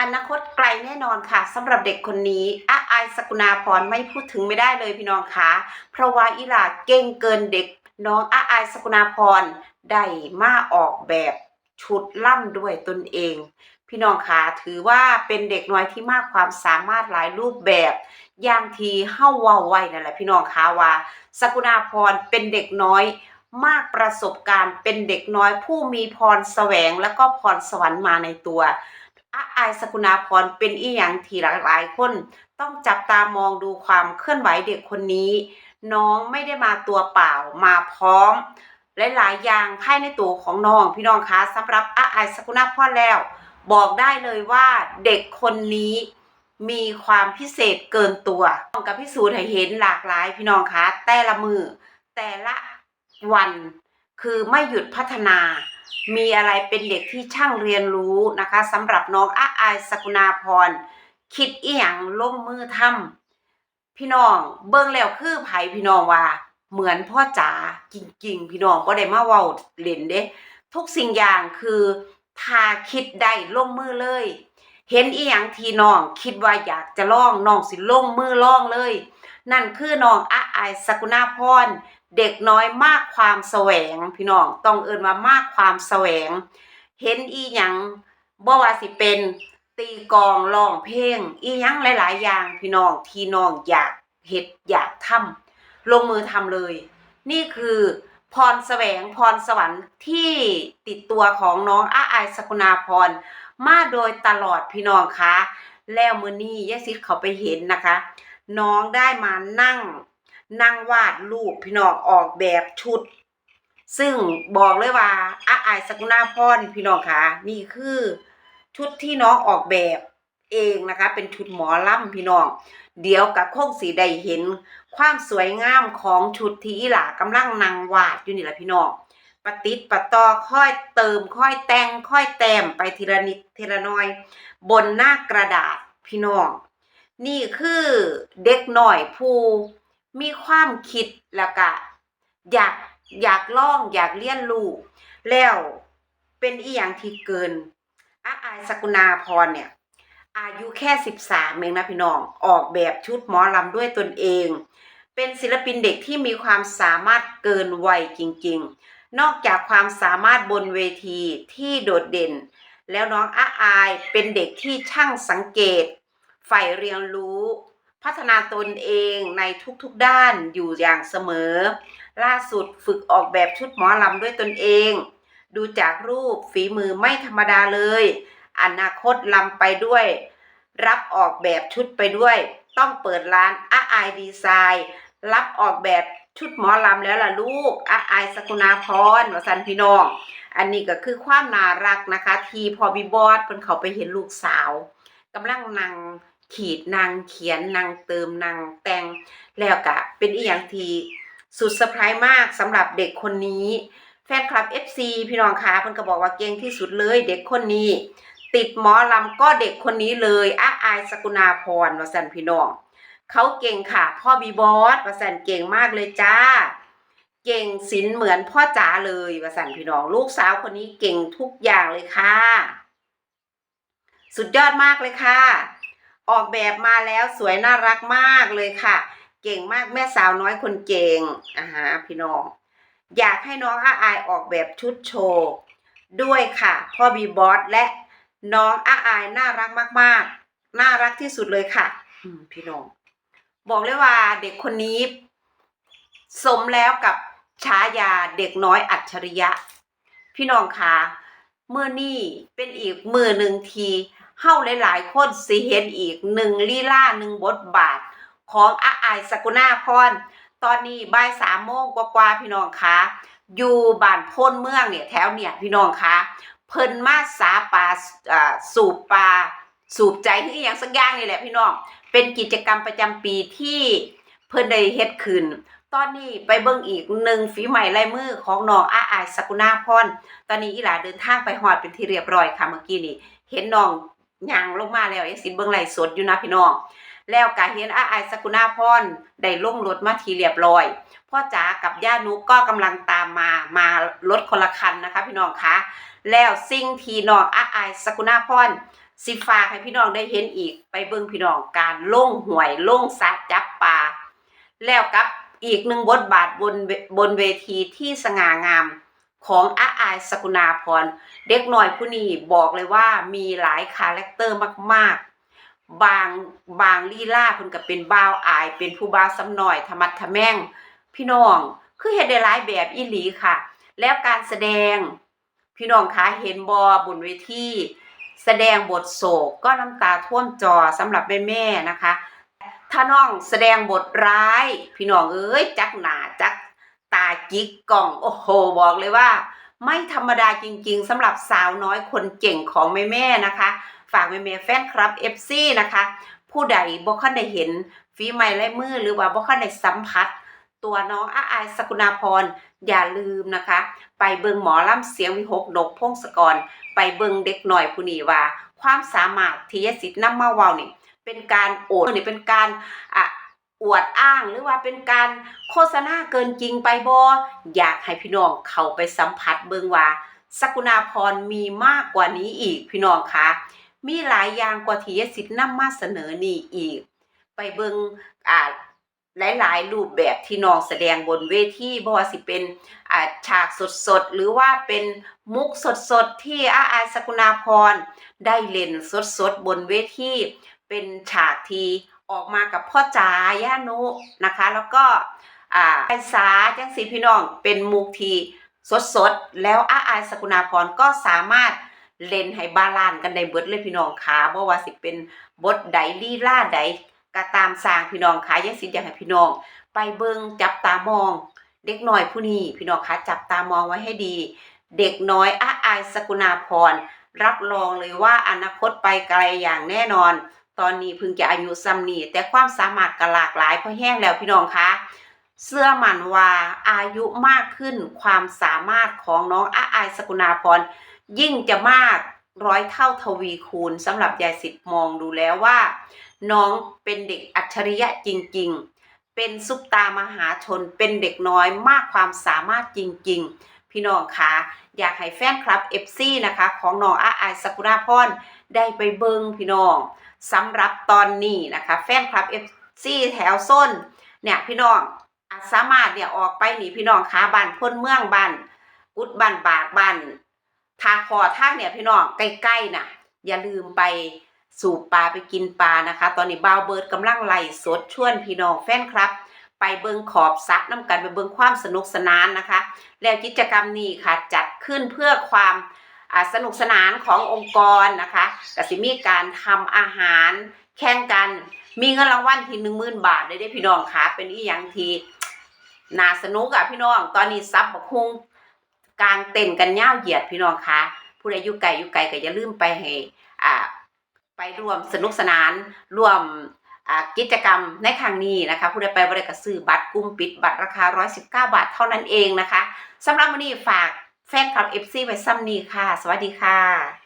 อนาคตไกลแน่นอนค่ะสำหรับเด็กคนนี้อาไอสกุณาพรไม่พูดถึงไม่ได้เลยพี่น้องคะเพราะว่าอีหลาเก่งเกินเด็กน้องอาไอสกุณาพรได้มาออกแบบชุดล่ำด้วยตนเอง พี่น้องคะถือว่าเป็นเด็กน้อยที่มากความสามารถหลายรูปแบบอย่างทีเฮ้าว้าไว้นั่นแหละพี่น้องคะว่า สกุณาพรเป็นเด็กน้อยมากประสบการณ์เป็นเด็กน้อยผู้มีพรแสวงแล้วก็พรสวรรค์มาในตัว อาอายสกุณาพรเป็นอีหยังที่หลากหลายคน ต้องจับตามองดูความเคลื่อนไหวเด็กคนนี้ น้องไม่ได้มาตัวเปล่ามาพร้อมหลายๆอย่างภายในตัวของน้องพี่น้องคะสำหรับอาอายสกุณาพรแล้ว บอกได้เลยว่าเด็กคนนี้มีความพิเศษเกินตัวต้องกับพิสูจน์ให้เห็นหลากหลายพี่น้องคะแต่ละมือแต่ละวันคือไม่หยุดพัฒนา มีอะไรเป็นเด็กที่ช่างเรียนรู้นะคะสำหรับน้องอาอายสกุณาพร คิดอีหยังลงมือทำพี่น้องเบิ่งแล้วคือไผพี่น้องว่า เหมือนพ่อจ๋าจริง ๆ พี่น้องบ่ได้มาเว้าเล่นเด้ทุกสิ่งอย่างคือถ้าคิดได้ลงมือเลย เห็นอีหยังที่น้องคิดว่าอยากจะลองน้องสิลงมือลองเลย นั่นคือน้องอาอายสกุณาพร เด็กน้อยมากความแสวงพี่น้องต้องเอิ้นว่ามากความแสวง เห็นอีหยังบ่ว่าสิเป็นตีกองร้องเพลง อีหยังหลาย ๆ อย่างพี่น้องที่น้องอยากเฮ็ดอยากทำลงมือทำเลย นี่คือพรแสวงพรสวรรค์ที่ติดตัวของน้องอาอายสกุณาพรมาโดยตลอดพี่น้องคะแล้วมือนี้ยายซิดเขาไปเห็นนะคะ น้องได้มานั่ง นั่งวาดรูปพี่น้องออกแบบชุด ซึ่งบอกเลยว่าอาอายสกุณาพรพี่น้องคะนี่คือชุดที่น้องออกแบบเองนะคะ เป็นชุดหมอลำพี่น้อง เดี๋ยวกับโคงสีได้เห็น ความสวยงามของชุดที่อีหลากำลังนั่งวาดอยู่นี่แหละพี่น้องปะติดปะตอค่อยเติมค่อยแต่งค่อยแต้มไปทีละนิดทีละน้อย บนหน้ากระดาษพี่น้อง นี่คือเด็กหน่อยผู้ มีความคิดแล้วก็อยากอยากลองอยากเรียนรู้แล้วเป็นอีหยังที่เกินอาอายสกุณาพรเนี่ย อายุแค่13เองนะพี่น้อง ออกแบบชุดหมอลำด้วยตนเอง เป็นศิลปินเด็กที่มีความสามารถเกินวัยจริง ๆ นอกจากความสามารถบนเวทีที่โดดเด่น แล้วน้องอาอายเป็นเด็กที่ช่างสังเกตใฝ่เรียนรู้ พัฒนาตนเองในทุกๆด้านอยู่อย่างเสมอ ล่าสุดฝึกออกแบบชุดหมอลำด้วยตนเอง ดูจากรูปฝีมือไม่ธรรมดาเลย อนาคตลำไปด้วย รับออกแบบชุดไปด้วย ต้องเปิดร้านอาไอดีไซน์รับออกแบบชุดหมอลำแล้วล่ะลูกอาไอสกุณาพรวสันพี่น้อง อันนี้ก็คือความน่ารักนะคะ ทีพอบีบอสเพิ่นเขาไปเห็นลูกสาวกำลังนั่ง ขีดนางเขียนนางเติมนางแต่งแล้วก็เป็นอีหยังทีสุดเซอร์ไพรส์มากสำหรับเด็กคนนี้ แฟนคลับ FC พี่น้องคะเพิ่นก็บอกว่าเก่งที่สุดเลยเด็กคนนี้ ติดหมอลำก็เด็กคนนี้เลยอาอายสกุณาพรวสันพี่น้องเขาเก่งค่ะ พ่อบีบอสวสันเก่งมากเลยจ้า เก่งศิลเหมือนพ่อจ๋าเลยวสันพี่น้อง ลูกสาวคนนี้เก่งทุกอย่างเลยค่ะ สุดยอดมากเลยค่ะ ออกแบบมาแล้วสวยน่ารักมากเลยค่ะ เก่งมากแม่สาวน้อยคนเก่งอ่าฮะพี่น้อง อยากให้น้องอาอายออกแบบชุดโชว์ ด้วยค่ะ พ่อบีบอสและน้องอาอายน่ารักมาก ๆ น่ารักที่สุดเลยค่ะพี่น้อง บอกเลยว่าเด็กคนนี้ สมแล้วกับฉายาเด็กน้อยอัจฉริยะ พี่น้องคะเมื่อนี่เป็นอีกมือหนึ่งที เฮ้าหลายๆคนสิเห็นอีกหนึ่งลีลาหนึ่งบทบาท ของอาอายสกุณาพรตอนนี้บ่ายสามโมงกว่าๆพี่น้องคะอยู่บ้านพ้นเมืองเนี่ยแถวเนี่ยพี่น้องคะเพิ่นมาสาปลาสูบปลาสูบใจที่อย่างสักอย่างนี่แหละพี่น้องเป็นกิจกรรมประจำปีที่เพิ่นได้เฮ็ดขึ้นตอนนี้ไปเบิ่งอีกหนึ่งฝีใหม่ลายมือของน้องอาอายสกุณาพรตอนนี้อีหลาเดินทางไปฮอดเป็นที่เรียบร้อยค่ะเมื่อกี้นี่ เห็นน้อง ย่างลงมาแล้วยังสินเบิ่งไหลสดอยู่นะพี่น้อง แล้วก็เห็นอาอสกุณาพรได้ลงรถมาทีเรียบร้อย พ่อจ๋ากับย่านุกก็กำลังตามมามารถคนละคันนะคะ พี่น้องคะ แล้วสิ่งที่น้องอาอสกุณาพรสิฝาให้พี่น้องได้เห็นอีกไปเบิ่งพี่น้องการล่งหวยล่งสระจับปลาแล้วกับอีกหนึ่งบทบาทบนบนเวทีที่สง่างาม ของอาอายสกุณาพร เด็กหน่อยผู้นี้บอกเลยว่ามีหลายคาแรคเตอร์มากๆ บางบางลีลาเพิ่นก็เป็นบ่าวอาย เป็นผู้บ่าวสำหน่อยธรรมัดทะแม่ง พี่น้องคือเฮ็ดได้หลายแบบอีหลีค่ะ แล้วการแสดง พี่น้องคะเห็นบอบนเวทีแสดงบทโศกก็น้ำตาท่วมจอสำหรับแม่แม่ๆนะคะ ถ้าน้องแสดงบทร้าย พี่น้องเอ้ยจักหนาจัก ตาจิกกล่องโอ้โหบอกเลยว่า ไม่ธรรมดาจริง ๆสำหรับสาวน้อยคนเก่งของแม่แม่ๆนะคะ ฝากแม่แม่ๆแฟนคลับ FC นะคะ ผู้ใดบ่คันได้เห็นฝีไม้ลายมือหรือว่าบ่คันได้สัมผัส ตัวน้องอาอายสกุณาพรอย่าลืมนะคะ ไปเบิงหมอลำเสียงวิหกนกพงศกร ไปเบิงเด็กหน่อยผู้นี้ว่า ความสามารถที่ยสิทธิ์นำมาเว้านี่เป็นการโอดนี่เป็นการอะ อวดอ้างหรือว่าเป็นการโฆษณาเกินจริงไปบ่อยากให้พี่น้องเข้าไปสัมผัสเบิงว่าสกุณาพรมีมากกว่านี้อีกพี่น้องคะมีหลายอย่างกว่าที่ยสิทธิ์นำมาเสนอนี่อีก ไปเบิงอ่าหลายๆรูปแบบที่น้องแสดงบนเวทีบ่ว่าสิเป็นอ่าฉากสดๆ หรือว่าเป็นมุกสดๆ ที่อาอาสกุณาพรได้เล่นสดๆ บนเวทีเป็นฉากที่ ออกมากับพ่อจ๋าย่านุนะคะ แล้วก็อ่าไอสาจังสีพี่น้องเป็นมุกที่สดๆแล้วอาอายสกุณาพรก็สามารถเล่นให้บาลานกันได้เบิดเลยพี่น้องค่ะบ่ว่าสิเป็นบทใดลีลาใดก็ตามสร้างพี่น้องคะยังสิอยากให้พี่น้อง ไปเบิงจับตามอง เด็กน้อยผู้นี้พี่น้องคะจับตามองไว้ให้ดี เด็กน้อยอาอายสกุณาพรรับรองเลยว่าอนาคตไปไกลอย่างแน่นอน ตอนนี้พิ่งจะอายุซ้ำนี่แต่ความสามารถก็หลากหลายเพราะแห้งแล้วพี่น้องคะเสื้อหมันว่าอายุมากขึ้นความสามารถของน้องอาอายสกุณาพรยิ่งจะมากร้อยเท่าทวีคูณสำหรับยายสิทธิ์มองดูแล้วว่า น้องเป็นเด็กอัจฉริยะจริง ๆ เป็นซุปตามหาชนเป็นเด็กน้อยมากความสามารถจริง ๆ พี่น้องคะอยากให้แฟนคลับ FC นะคะ ของน้องอาอายสกุณาพร ได้ไปเบิงพี่น้องสำหรับตอนนี้นะคะ แฟนคลับ FC แถวส้นเนี่ยพี่น้องอาสามารถเนี่ยออกไปหนีพี่น้องคะบ้านพ้นเมืองบ้านอุดบ้านบากบ้านทาคอทางเนี่ยพี่น้องใกล้ๆน่ะ อย่าลืมไปสูบปลาไปกินปลานะคะ ตอนนี้บ่าวเบิร์ดกำลังไล่สดชวนพี่น้องแฟนครับ ไปเบิงขอบสระน้ำกันไปเบิงความสนุกสนานนะคะ แล้วกิจกรรมนี้ค่ะจัดขึ้นเพื่อความ สนุกสนานขององค์กรนะคะกสิมีการทำอาหารแข่งกัน มีเงินรางวัลที่หนึ่งหมื่นบาทได้ได้พี่น้องค่ะเป็นอีหยังทีน่าสนุกอะพี่น้องตอนนี้ซับบักฮุงกลางเต้นกันเย่าเหยียดพี่น้องค่ะผู้ใดอยู่ไกลอยู่ไกลก็อย่าลืมไปให้อ่าไปร่วมสนุกสนานร่วมกิจกรรมในครั้งนี้นะคะ ผู้ใดไปบริกรซื้อบัตรกลุ่มปิดบัตรราคา 119 บาทเท่านั้นเองนะคะสำหรับวันนี้ฝาก แฟนคลับ FC ไว้ซ้ำนี้ค่ะ สวัสดีค่ะ